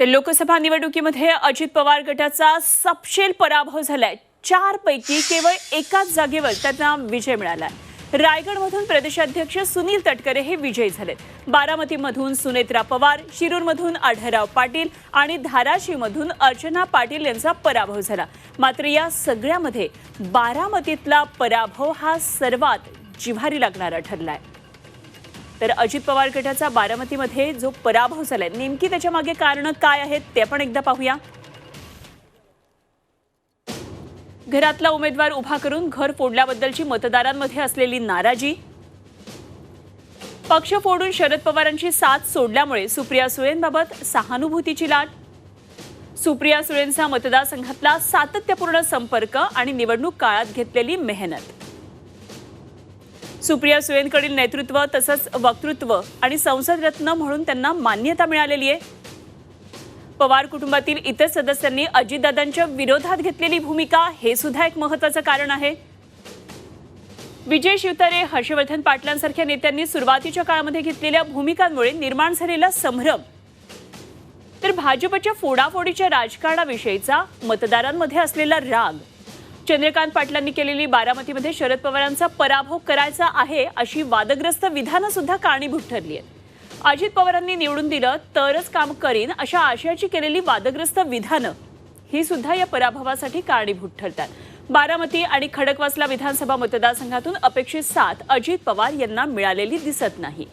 तर लोकसभा निवडणुकीमध्ये अजित पवार गटाचा सपशेल पराभव झालाय. चार पैकी केवळ एकाच जागेवर त्यांना विजय मिळाला रायगडमधून प्रदेशाध्यक्ष सुनील तटकरे हे विजयी झालेत. बारामतीमधून सुनेत्रा पवार शिरूरमधून आढळराव पाटील आणि धाराशिवमधून अर्चना पाटील यांचा पराभव झाला. मात्र या सगळ्यामध्ये बारामतीतला पराभव हा सर्वात जिव्हारी लागणारा ठरलाय. तर अजित पवार गटाचा बारामतीमध्ये जो पराभव झालाय नेमकी त्याच्यामागे कारण काय आहेत ते पण एकदा पाहूया. घरातला उमेदवार उभा करून घर फोडल्याबद्दलची मतदारांमध्ये असलेली नाराजी. पक्ष फोडून शरद पवारांची साथ सोडल्यामुळे सुप्रिया सुळेंबाबत सहानुभूतीची लाट. सुप्रिया सुळेंचा मतदारसंघातला सातत्यपूर्ण संपर्क आणि निवडणूक काळात घेतलेली मेहनत. सुप्रिया सुळेंकडील नेतृत्व तसंच वक्तृत्व आणि संसद रत्न म्हणून त्यांना मान्यता मिळालेली आहे. पवार कुटुंबातील इतर सदस्यांनी अजितदादांच्या विरोधात घेतलेली भूमिका हे सुद्धा एक महत्वाचं कारण आहे. विजय शिवतारे हर्षवर्धन पाटलांसारख्या नेत्यांनी सुरुवातीच्या काळामध्ये घेतलेल्या भूमिकांमुळे निर्माण झालेला संभ्रम. तर भाजपच्या फोडाफोडीच्या राजकारणाविषयीचा मतदारांमध्ये असलेला राग. चंद्रकांत पाटलांनी केलेली बारामतीमध्ये शरद पवारांचा पराभव करायचा आहे अशी वादग्रस्त विधानं सुद्धा कारणीभूत ठरली आहेत. अजित पवारांनी निवडून दिलं तरच काम करीन अशा आशयाची केलेली वादग्रस्त विधानं ही सुद्धा या पराभवासाठी कारणीभूत ठरतात. बारामती आणि खडकवासला विधानसभा मतदारसंघातून अपेक्षित साथ अजित पवार यांना मिळालेली दिसत नाही.